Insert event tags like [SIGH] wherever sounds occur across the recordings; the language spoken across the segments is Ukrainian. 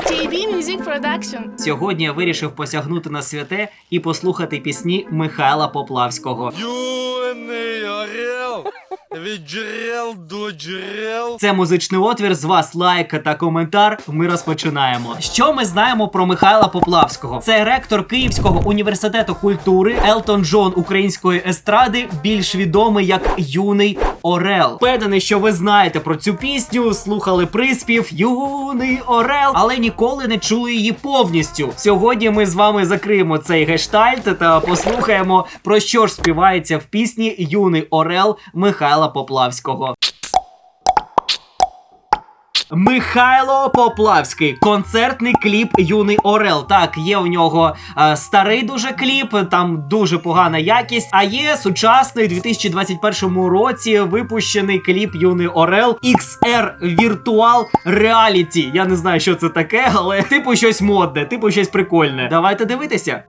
JB Music Production. Сьогодні я вирішив посягнути на святе і послухати пісні Михайла Поплавського. Юний орел, від джерел до джерел. Це музичний отвір. З вас лайк та коментар. Ми розпочинаємо. Що ми знаємо про Михайла Поплавського? Це ректор Київського університету культури, Елтон Джон української естради, більш відомий як юний Орел. Впевнений, що ви знаєте про цю пісню, слухали приспів Юний Орел, але ніколи не чули її повністю. Сьогодні ми з вами закриємо цей гештальт та послухаємо про що ж співається в пісні Юний Орел Михайла Поплавського. Михайло Поплавський, концертний кліп Юний Орел. Так, є у нього е, старий дуже кліп, там дуже погана якість. А є сучасний у 2021 році випущений кліп Юний Орел XR Virtual Reality. Я не знаю, що це таке, але типу щось модне, типу щось прикольне. Давайте дивитися.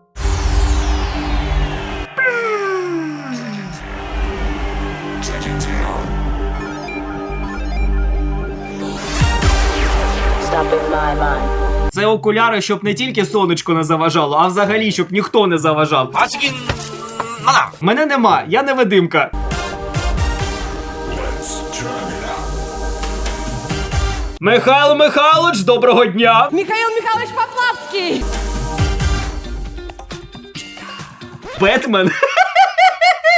Це окуляри, щоб не тільки сонечко не заважало, а взагалі, щоб ніхто не заважав. Мене нема, я невидимка. Михайло Михайлович, доброго дня! Михаил Михайлович Поплавский! Бетмен? [LAUGHS]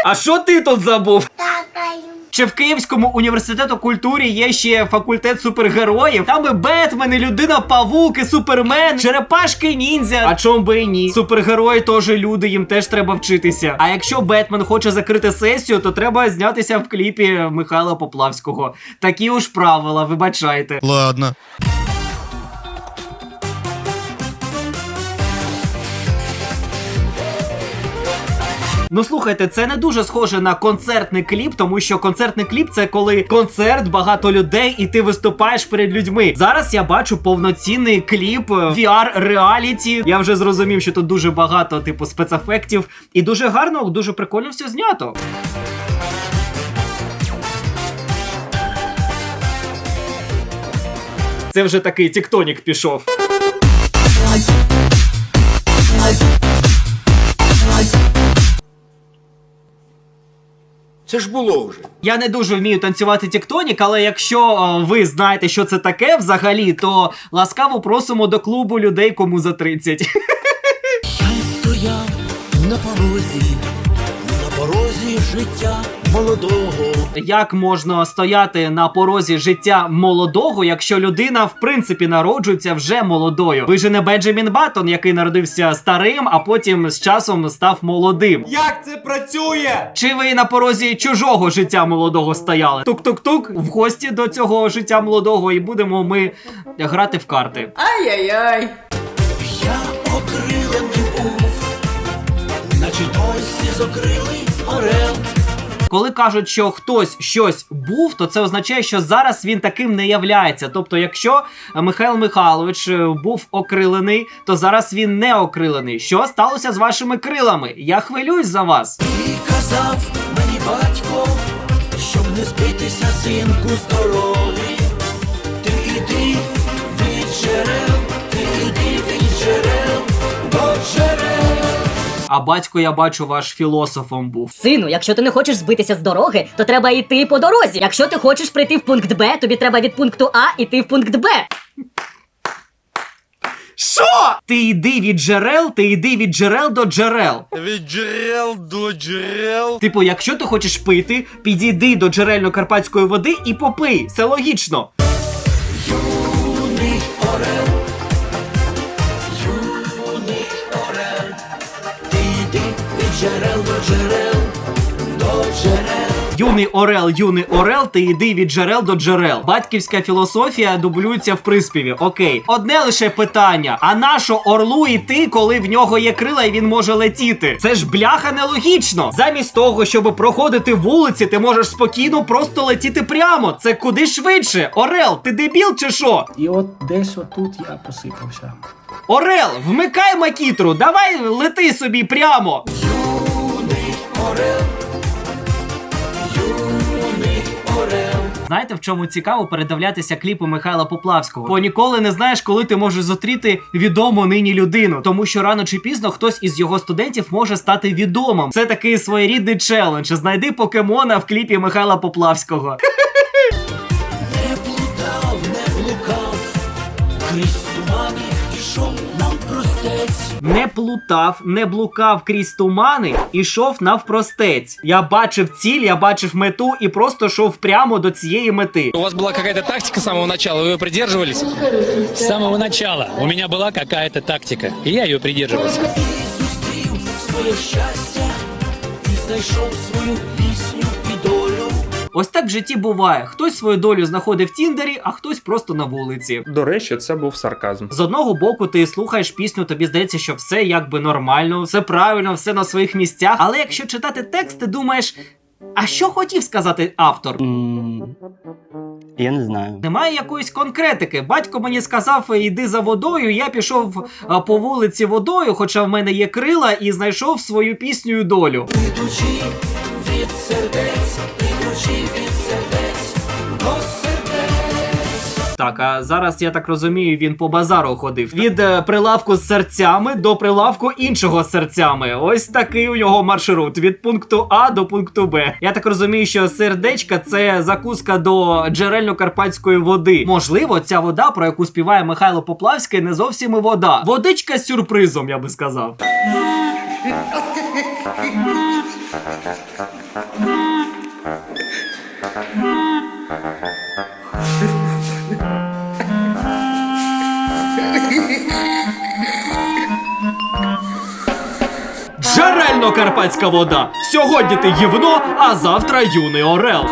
А що ти тут забув? Чи в Київському університету культури є ще факультет супергероїв? Там і Бетмен, і людина Павук, і Супермен, черепашки ніндзя. А чом би і ні? Супергерої теж люди, їм теж треба вчитися. А якщо Бетмен хоче закрити сесію, то треба знятися в кліпі Михайла Поплавського. Такі уж правила, вибачайте. Ладно. Ну слухайте, це не дуже схоже на концертний кліп, тому що концертний кліп це коли концерт, багато людей, і ти виступаєш перед людьми. Зараз я бачу повноцінний кліп е, VR реаліті. Я вже зрозумів, що тут дуже багато, типу, спецефектів, і дуже гарно, дуже прикольно все знято. Це вже такий тіктонік пішов. Це ж було вже. Я не дуже вмію танцювати тіктонік, але якщо е, ви знаєте, що це таке взагалі, то ласкаво просимо до клубу людей, кому за 30. стояв на порозі, на порозі життя молодого. Як можна стояти на порозі життя молодого, якщо людина в принципі народжується вже молодою? Ви ж не Бенджамін Баттон, який народився старим, а потім з часом став молодим. Як це працює? Чи ви на порозі чужого життя молодого стояли? Тук-тук-тук в гості до цього життя молодого, і будемо ми грати в карти. Ай-яй-яй! Я окрилений був, наче досі орел. Коли кажуть, що хтось щось був, то це означає, що зараз він таким не являється. Тобто, якщо Михайло Михайлович е, був окрилений, то зараз він не окрилений. Що сталося з вашими крилами? Я хвилююсь за вас. І казав мені батько, щоб не збитися, синку, з А батько, я бачу, ваш філософом був. Сину, якщо ти не хочеш збитися з дороги, то треба йти по дорозі. Якщо ти хочеш прийти в пункт Б, тобі треба від пункту А йти в пункт Б. Що? Ти йди від джерел, ти йди від джерел до джерел. Від джерел до джерел. Типу, якщо ти хочеш пити, підійди до джерельно-карпатської води і попий. Це логічно. Юний орел, Юний орел, юний орел, ти йди від джерел до джерел. Батьківська філософія дублюється в приспіві. Окей, одне лише питання: а нащо орлу йти, коли в нього є крила і він може летіти? Це ж бляха нелогічно. Замість того, щоб проходити вулиці, ти можеш спокійно просто летіти прямо. Це куди швидше. Орел, ти дебіл чи що? І от десь отут я посипався. Орел, вмикай макітру, давай лети собі прямо. Юний орел, Знаєте, в чому цікаво передивлятися кліпи Михайла Поплавського? Бо ніколи не знаєш, коли ти можеш зустріти відому нині людину, тому що рано чи пізно хтось із його студентів може стати відомим. Це такий своєрідний челендж. Знайди покемона в кліпі Михайла Поплавського. Не плутав, не блукав, крізь тумани ішов. Не плутав, не блукав крізь тумани, ішов навпростець. Я бачив ціль, я бачив мету і просто йшов прямо до цієї мети. У вас была какая-то тактика с самого начала, вы ее придерживались? С самого начала у меня была какая-то тактика, и я ее придерживался. І зустрів своє щастя, і знайшов свою пісню і долю. Ось так в житті буває. Хтось свою долю знаходить в Тіндері, а хтось просто на вулиці. До речі, це був сарказм. З одного боку, ти слухаєш пісню, тобі здається, що все якби нормально, все правильно, все на своїх місцях. Але якщо читати текст, ти думаєш. А що хотів сказати автор? Я не знаю. Немає якоїсь конкретики. Батько мені сказав, іди за водою. Я пішов а, по вулиці водою, хоча в мене є крила, і знайшов свою пісню долю. Ідучи від Так, а зараз я так розумію, він по базару ходив. Від е, прилавку з серцями до прилавку іншого з серцями. Ось такий у нього маршрут від пункту А до пункту Б. Я так розумію, що сердечка це закуска до джерельно-карпатської води. Можливо, ця вода, про яку співає Михайло Поплавський, не зовсім і вода. Водичка з сюрпризом, я би сказав. [LAUGHS] Джерельно-карпатська вода. Сьогодні ти гівно, а завтра юний орел.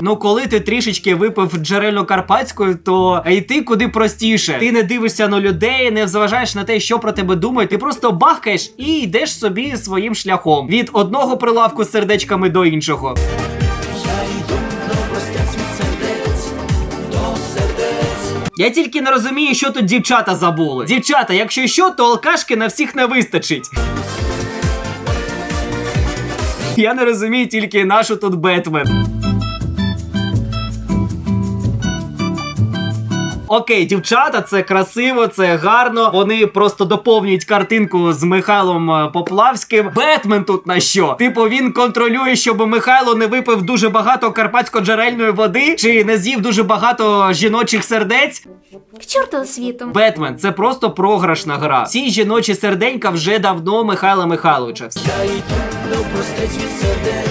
Ну, коли ти трішечки випив джерельно-карпатською, то йти куди простіше. Ти не дивишся на людей, не зважаєш на те, що про тебе думають. Ти просто бахкаєш і йдеш собі своїм шляхом від одного прилавку з сердечками до іншого. Я тільки не розумію, що тут дівчата забули. Дівчата, якщо що, то алкашки на всіх не вистачить. Я не розумію тільки нашу тут Бетмен. Окей, дівчата, це красиво, це гарно. Вони просто доповнюють картинку з Михайлом е, Поплавським. Бетмен тут на що? Типу, він контролює, щоб Михайло не випив дуже багато карпатсько-джерельної води, чи не з'їв дуже багато жіночих сердець. К чорту світом. Бетмен це просто програшна гра. Всі жіночі серденька вже давно Михайла Михайловича. Я йду від сердець.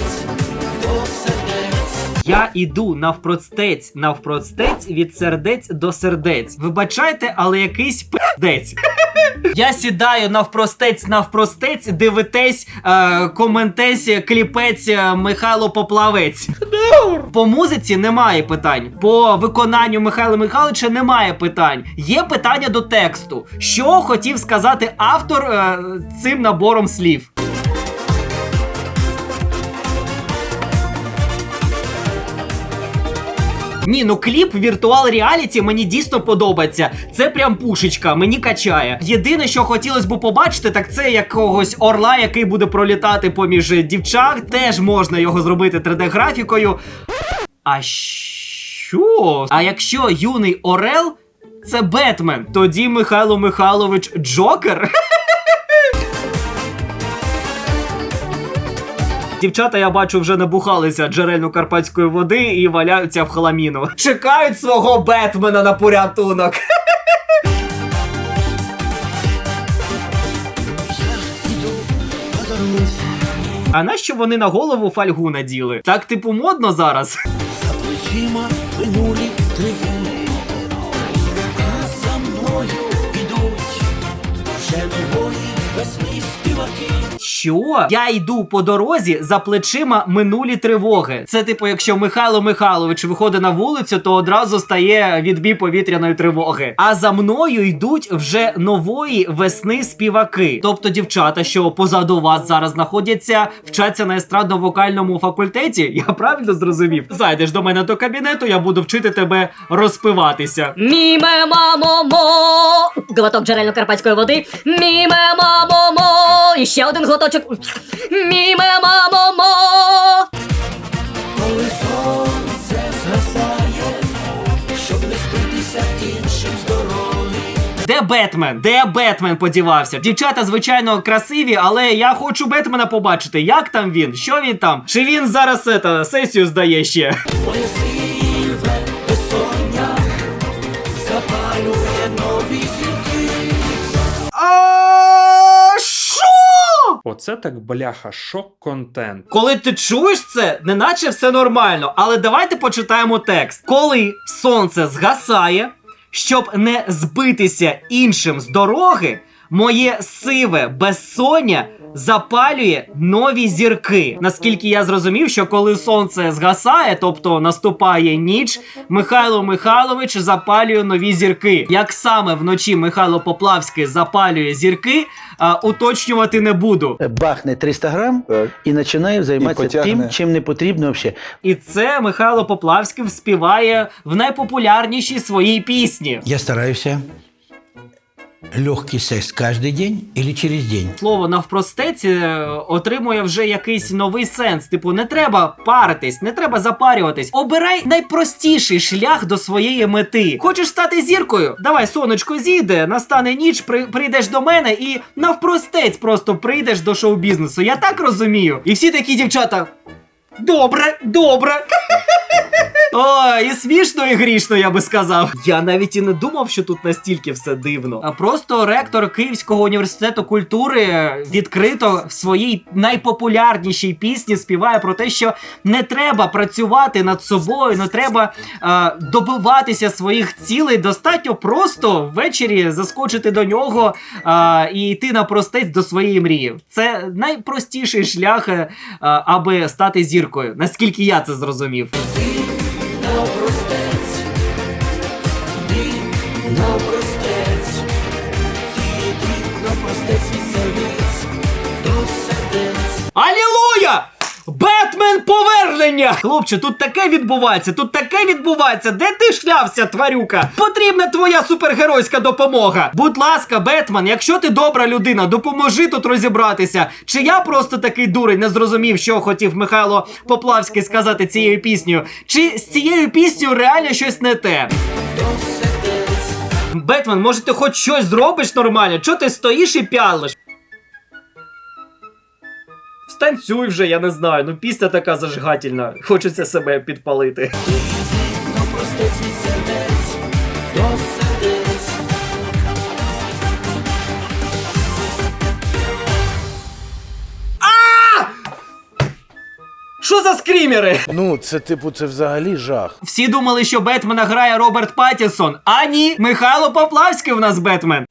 Я іду навпростець, навпростець від сердець до сердець. Вибачайте, але якийсь пиздець. Я сідаю навпростець, навпростець, дивитесь, е, коментесь, кліпець е, Михайло Поплавець. По музиці немає питань. По виконанню Михайла Михайловича немає питань. Є питання до тексту. Що хотів сказати автор е, цим набором слів? Ні, ну кліп віртуал реаліті мені дійсно подобається. Це прям пушечка, мені качає. Єдине, що хотілося б побачити, так це якогось орла, який буде пролітати поміж дівчат. Теж можна його зробити 3D-графікою. А що? А якщо юний Орел це Бетмен, тоді Михайло Михайлович Джокер? [LAUGHS] Дівчата, я бачу, вже набухалися джерельно-карпатської води і валяються в халаміну. Чекають свого Бетмена на порятунок. А нащо вони на голову фольгу наділи? Так, типу, модно зараз. Що? Що я йду по дорозі за плечима минулі тривоги. Це типу, якщо Михайло Михайлович виходить на вулицю, то одразу стає відбій повітряної тривоги. А за мною йдуть вже нової весни співаки. Тобто дівчата, що позаду вас зараз знаходяться, вчаться на естрадно-вокальному факультеті. Я правильно зрозумів? Зайдеш до мене до кабінету, я буду вчити тебе розпиватися. Міме мамо мо. Глоток джерельно-карпатської води. Міме мамо мо. І ще один глоточок. Міме мамо мо. коли сонце згасає, щоб не збитися іншим з. Де Бетмен? Де Бетмен подівався? Дівчата, звичайно, красиві, але я хочу Бетмена побачити. Як там він? Що він там? Чи він зараз ета, сесію здає ще? Моє сиве Оце так бляха, шок-контент. Коли ти чуєш це, неначе все нормально. Але давайте почитаємо текст. Коли сонце згасає, щоб не збитися іншим з дороги, моє сиве безсоння запалює нові зірки. Наскільки я зрозумів, що коли сонце згасає, тобто наступає ніч, Михайло Михайлович запалює нові зірки. Як саме вночі Михайло Поплавський запалює зірки, а, уточнювати не буду. бахне 300 грам і починає займатися тим, чим не потрібно взагалі. І це Михайло Поплавський співає в найпопулярнішій своїй пісні. Я стараюся легкий секс кожен день або через день. Слово навпростець отримує вже якийсь новий сенс. Типу, не треба паритись, не треба запарюватись. Обирай найпростіший шлях до своєї мети. Хочеш стати зіркою? Давай, сонечко зійде, настане ніч, при, прийдеш до мене і навпростець просто прийдеш до шоу-бізнесу. Я так розумію. І всі такі дівчата. Добре, добре. О, і смішно, і грішно, я би сказав. Я навіть і не думав, що тут настільки все дивно. А просто ректор Київського університету культури відкрито в своїй найпопулярнішій пісні співає про те, що не треба працювати над собою, не треба е, добиватися своїх цілей. Достатньо просто ввечері заскочити до нього е, і йти на простець до своєї мрії. Це найпростіший шлях, е, аби стати зіркою. Наскільки я це зрозумів. Бетмен повернення! Хлопче, тут таке відбувається, тут таке відбувається. Де ти шлявся, тварюка? Потрібна твоя супергеройська допомога. Будь ласка, Бетмен, якщо ти добра людина, допоможи тут розібратися. Чи я просто такий дурень не зрозумів, що хотів Михайло Поплавський сказати цією піснею? Чи з цією піснею реально щось не те? Бетмен, може ти хоч щось зробиш нормально? Чого ти стоїш і пялиш? Станцюй вже, я не знаю. Ну пісня така зажигательна. Хочеться себе підпалити. Що за скрімери? Ну, це типу, це взагалі жах. Всі думали, що Бетмена грає Роберт Паттінсон. А ні, Михайло Поплавський у нас Бетмен.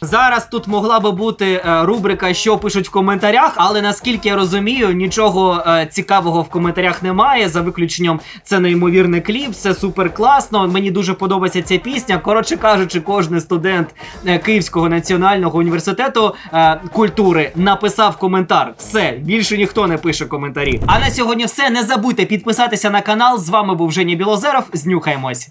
Зараз тут могла би бути е, рубрика, що пишуть в коментарях, але наскільки я розумію, нічого е, цікавого в коментарях немає. За виключенням це неймовірний кліп, це супер класно. Мені дуже подобається ця пісня. Коротше кажучи, кожен студент е, Київського національного університету культури написав коментар. Все, більше ніхто не пише коментарі. А на сьогодні все. Не забудьте підписатися на канал. З вами був Женя Білозеров. Знюхаємось.